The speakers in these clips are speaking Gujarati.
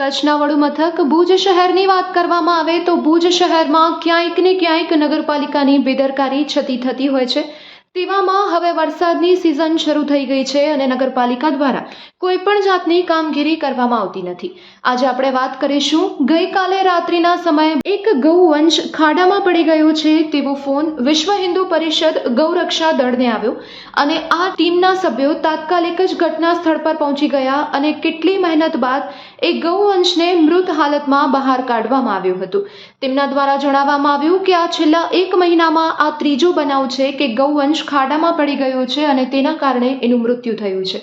કચ્છના વડુ મથક ભુજ શહેરની વાત કરવામાં આવે તો ભુજ શહેરમાં ક્યાંક ને ક્યાંક નગરપાલિકાની બેદરકારી છતી થતી હોય છે. તેવામાં હવે વરસાદની સિઝન શરૂ થઈ ગઈ છે અને નગરપાલિકા દ્વારા કોઈ પણ જાતની કામગીરી કરવામાં આવતી નથી. આજે આપણે વાત કરીશું, ગઈકાલે રાત્રિના સમયે એક ગૌવંશ ખાડામાં પડી ગયો છે તેવો ફોન વિશ્વ હિન્દુ પરિષદ ગૌરક્ષા દળને આવ્યો અને આ ટીમના સભ્યો તાત્કાલિક જ ઘટના સ્થળ પર પહોંચી ગયા અને કેટલી મહેનત બાદ એ ગૌવંશને મૃત હાલતમાં બહાર કાઢવામાં આવ્યું હતું. તેમના દ્વારા જણાવવામાં આવ્યું કે આ છેલ્લા એક મહિનામાં આ ત્રીજો બનાવ છે કે ગૌવંશ ખાડામાં પડી ગયો છે અને તેના કારણે એનું મૃત્યુ થયું છે.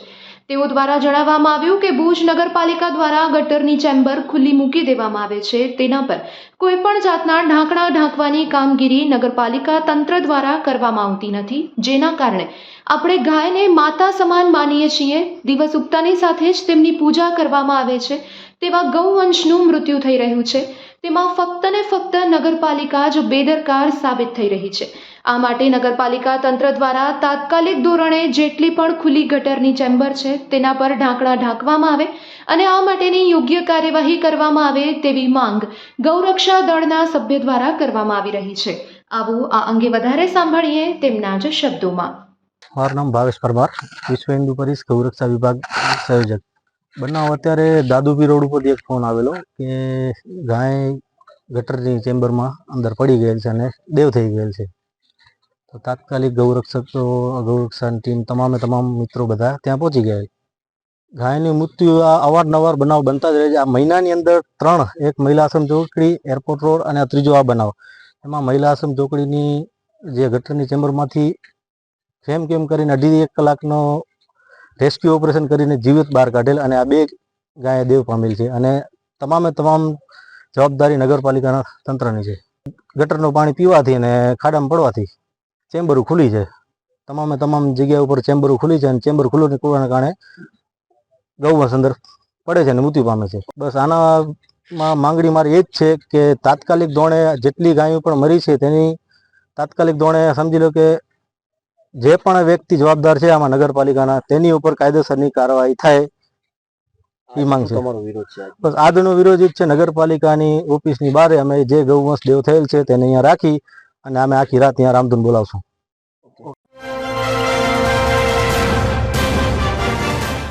તેઓ દ્વારા જણાવવામાં આવ્યું કે ભુજ નગરપાલિકા દ્વારા ગટરની ચેમ્બર ખુલ્લી મૂકી દેવામાં આવે છે. તેના પર કોઈ પણ જાતના ઢાંકણા ઢાંકવાની કામગીરી નગરપાલિકા તંત્ર દ્વારા કરવામાં આવતી નથી. જેના કારણે આપણે ગાયને માતા સમાન માનીએ છીએ. દિવસ ઉગતાની સાથે જ તેમની પૂજા કરવામાં આવે છે. તેવા ગૌવંશનું મૃત્યુ થઈ રહ્યું છે. તેમાં ફક્ત ને ફક્ત નગરપાલિકા જ બેદરકાર સાબિત થઈ રહી છે. આ માટે નગરપાલિકા તંત્ર દ્વારા તાત્કાલિક ધોરણે જેટલી પણ ખુલ્લી ગટરની ચેમ્બર છે, તેના પર ઢાંકણા ઢાંકવામાં આવે અને આ માટેની યોગ્ય કાર્યવાહી કરવામાં આવે તેવી માંગ ગૌરક્ષા દળના સભ્ય દ્વારા કરવામાં આવી રહી છે. આવું આ અંગે વધારે સાંભળીએ તેમના જ શબ્દોમાં. મારું નામ ભાવેશ પરમાર, વિશ્વ હિન્દુ પરિષદ ગૌરક્ષા વિભાગ સંયોજક. બનાવ અત્યારે દાદુપી રોડ ઉપરથી એક ફોન આવેલો કે ગાય ગટરની ચેમ્બરમાં અંદર પડી ગયેલ છે અને દેવ થઈ ગયેલ છે. તો તાત્કાલિક ગૌરક્ષક તો ગૌરક્ષાની ટીમ તમામે તમામ મિત્રો બધા ત્યાં પહોંચી ગયા ગાયની મૃત્યુ આ અવારનવાર બનાવ બનતા જ રહે છે. આ મહિનાની અંદર ત્રણ, એક મહિલા આશ્રમ ચોકડી, એરપોર્ટ રોડ અને ત્રીજો આ બનાવ. એમાં મહિલા આશ્રમ ચોકડીની જે ગટરની ચેમ્બરમાંથી ફેમ કેમ કરીને અઢી એક કલાકનો રેસ્ક્યુ ઓપરેશન કરીને જીવિત બહાર કાઢેલ અને આ બે ગાય દેવ પામેલ છે અને તમામે તમામ જવાબદારી નગરપાલિકાના તંત્રની છે. ગટરનું પાણી પીવાથી અને ખાડામાં પડવાથી ચેમ્બરો ખુલી છે. તમામે તમામ જગ્યા ઉપર ચેમ્બરો ખુલી છે અને ચેમ્બર ખુલ્લું નીકળવાના કારણે ગૌવંશ અંદર પડે છે અને મૃત્યુ પામે છે. બસ આનામાં માંગણી મારી એ જ છે કે તાત્કાલિક ધોરણે જેટલી ગાયો પણ મરી છે તેની તાત્કાલિક ધોરણે સમજી લો કે જે પણ વ્યક્તિ જવાબદાર છે આમાં નગરપાલિકાના તેની ઉપર કાયદેસરની કાર્યવાહી થાય. એ માંગ છે તમારો વિરોધ છે બસ આજનો વિરોધ જ છે નગરપાલિકાની ઓફિસની બહાર અમે જે ગૌવંશ દેવ થયેલ છે તેને અહીંયા રાખી અને અમે આખી રાત ત્યાં રામધૂન બોલાવશું.